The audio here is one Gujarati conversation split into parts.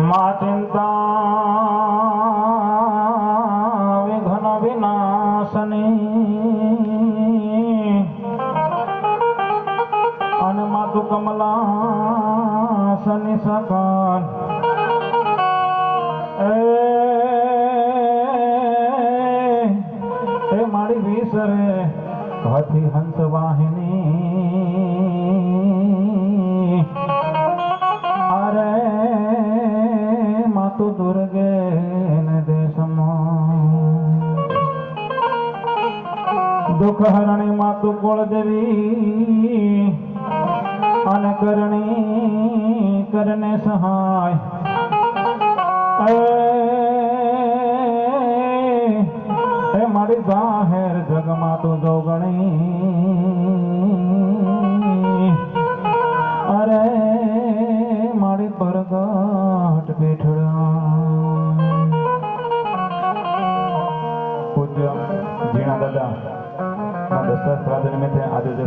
મા ચિંતા વિઘ્ન વિનાશની અને માતુ કમલા શનિ સકન એ મારી વિસરે હાથી હંસ વાહિની દેવી અને કરણી કરને સહાય. એ મારી જાહેર જગમાં તું જોગણી અરે, મારી પરગટ બેઠડા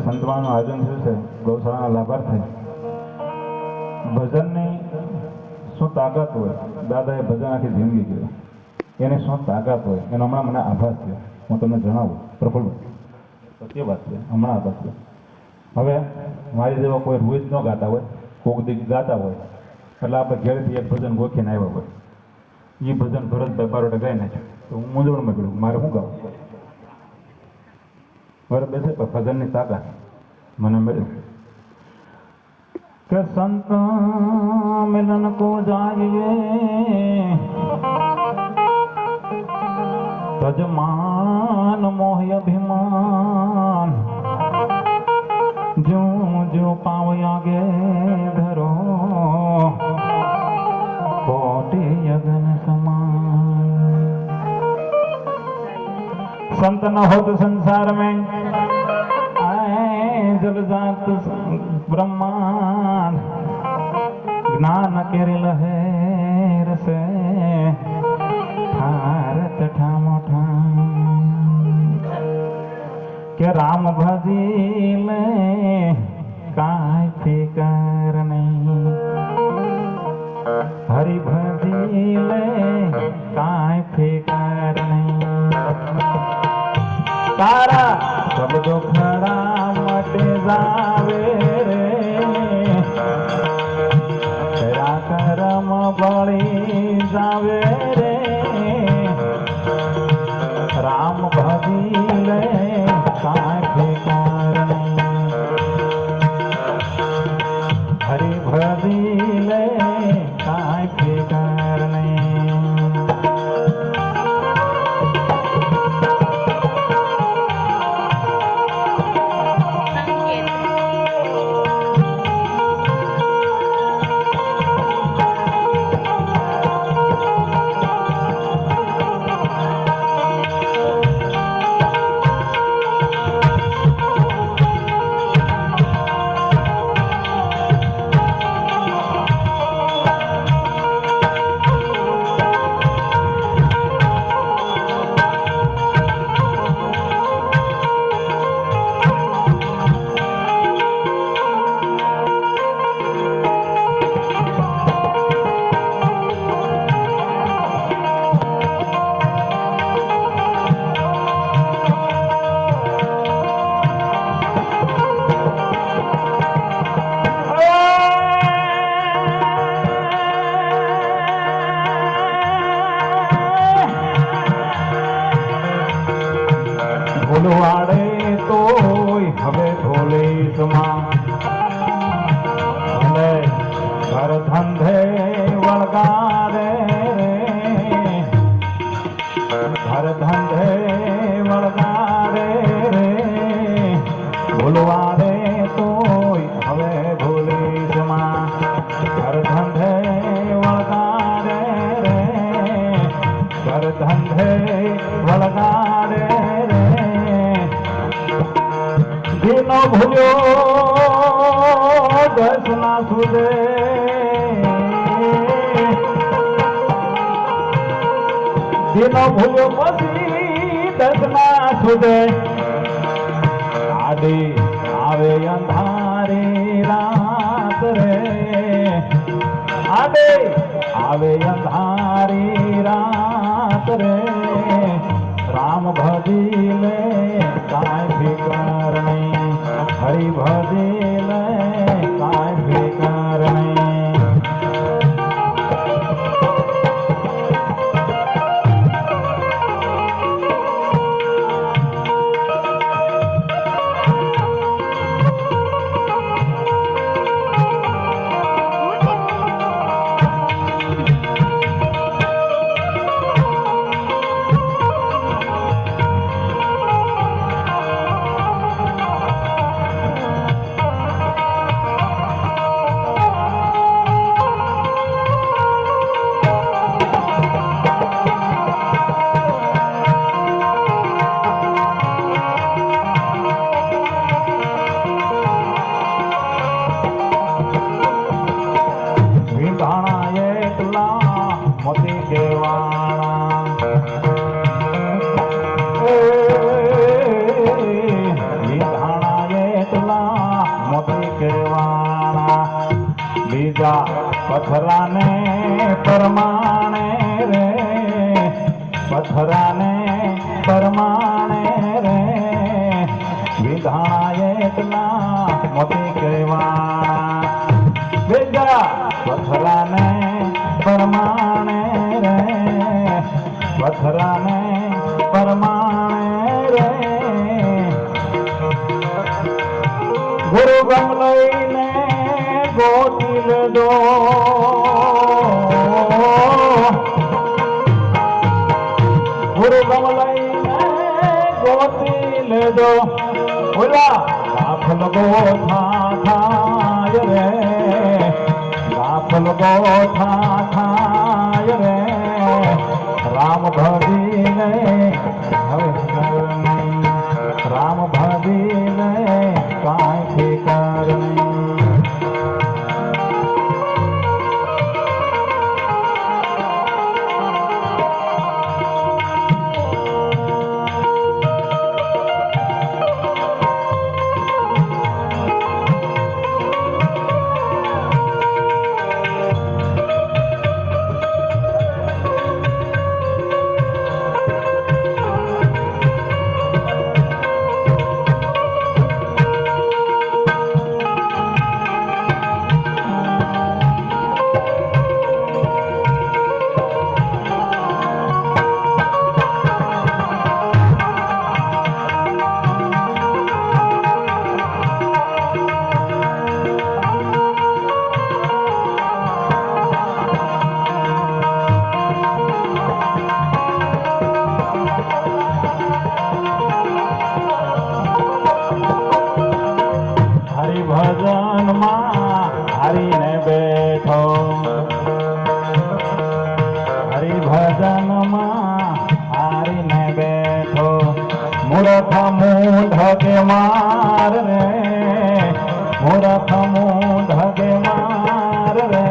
આજે આયોજન થયું છે. ગૌશાળાના લાભાર્થે. ભજનની શું તાકાત હોય? દાદાએ ભજન આખી જિંદગી કર્યું એની શું તાકાત હોય? એનો હમણાં મને આભાસ છે હું તમને જણાવું. પ્રફુલ્લ, સત્ય વાત છે. હમણાં આભાસ છે હવે મારી જેવા કોઈ રોજ ન ગાતા હોય, કોક દીક ગાતા હોય, એટલે આપણે ઘેરથી એક ભજન ગોખીને આવ્યા હોય. એ ભજન ભરતભાઈ બારોટે ગાઈ નાખ્યું. તો હું મૂંઝવણમાં ગયું મારે શું ગાવું? બરાબર છે પણ ભજનની તાકાત મને મળી કે સંત મિલન કો જાઈએ. તજમાન મોહ અભિમાન. જો જો પાવ આગે ધરો संत न होत संसार में आए जल जात ब्रह्मांड ज्ञान के लहर से भारत ठामोठा के राम भजील काय फिकर नहीं हरि भजील काय फिकर नहीं તારા શબ્દો ખરા મટે જાવે રે. કરમ બળી જાવે ભૂલવાડે તોય હવે ભોલે સમા ભલે ઘર દિનો ભૂલ્યો. દસ સુદે દિનો ભૂલ્યો પછી દસ સુદે આદે આવે અંધારે રાત રે. આદે આવે અંધારી રાત રે. રામ ભજી લે નહીં હરિ ભજીલે કાંઈ બીજા પથરાને પરમાણે રે, પથરાને પરમાણે રે. વિધાણા એટલા મોતી કેવાણા બીજા પથરાને પરમાણે રે, પથરાને પરમાણે રે. ગુરુ ગમ લઈને ગોતી લેજો ગુરુ ગમ લઈને ગોતી લેજો. ઓલા ગાફલ ગોથા થાય રે. ગાફલ ગોથા થાય રે. રામ ભજીને હરિભજનમાં હરિને બેઠો મૂર્ખ મૂઢ કે માર રે મૂર્ખ મૂઢ કે માર રે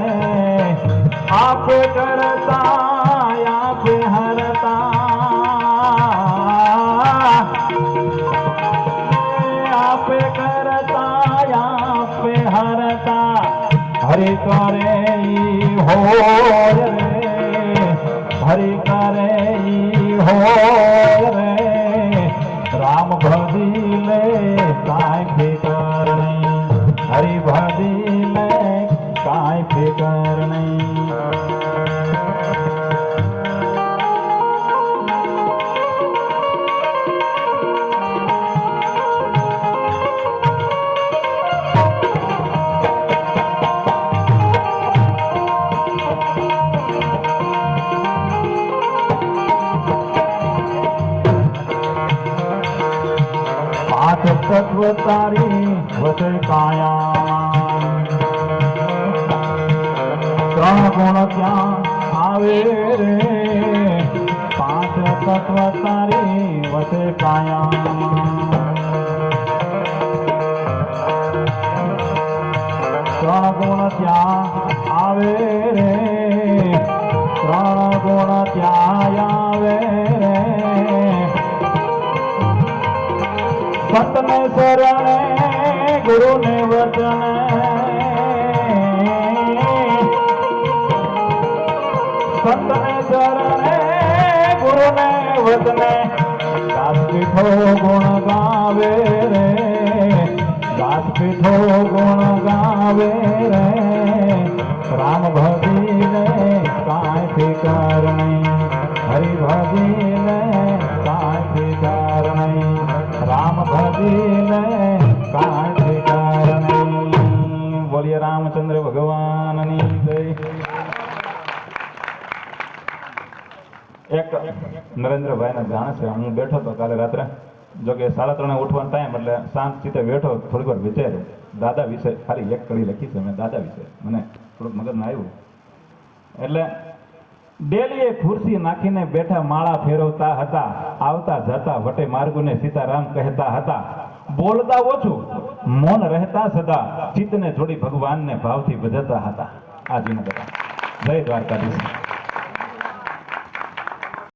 આપ કરતા આપ હરતા આપે કરતા આપે હરતા હરિ કરે હરિ હોય રે રામ ભજી લે કાંઈ ફિકર નહીં હરિ ભજી લે કાંઈ ફિકર તત્વ તારી વસે કાયા. ત્રણ ગુણ ક્યાં આવે રે, પાંચ તત્વ તારી વસે કાયા. ત્રણ ગુણ ત્યાં આવે રે સંતને શરણે ગુરુને વચને. સંતને શરણે ગુરુને વચને. દાસ પીઠો ગુણ ગાવે રે. દાસ પીઠો ગુણ ગાવે રે. રામ ભજીને કાંઈ કરણી. હરિ ભજીને બોલીએ રામચંદ્ર ભગવાનની એક નરેન્દ્રભાઈને જાણે છે હું બેઠો હતો કાલે રાત્રે જો કે સાડા ત્રણે ઉઠવાનો ટાઈમ એટલે શાંત ચિત્તે બેઠો થોડીક વાર વિચાર્યું દાદા વિશે ખાલી એક કડી લખી છે મેં દાદા વિશે મને થોડુંક મગજમાં આવ્યું એટલે ડેલીએ ખુરશી નાખીને બેઠા માળા ફેરવતા હતા, આવતા જતા વટે માર્ગુને સીતારામ કહેતા હતા, બોલતા ઓછું, મૌન રહેતા સદા, ચિત્તને જોડી ભગવાનને ભાવથી ભજતા હતા. આ જીને બધા. જય દ્વારકાધીશ.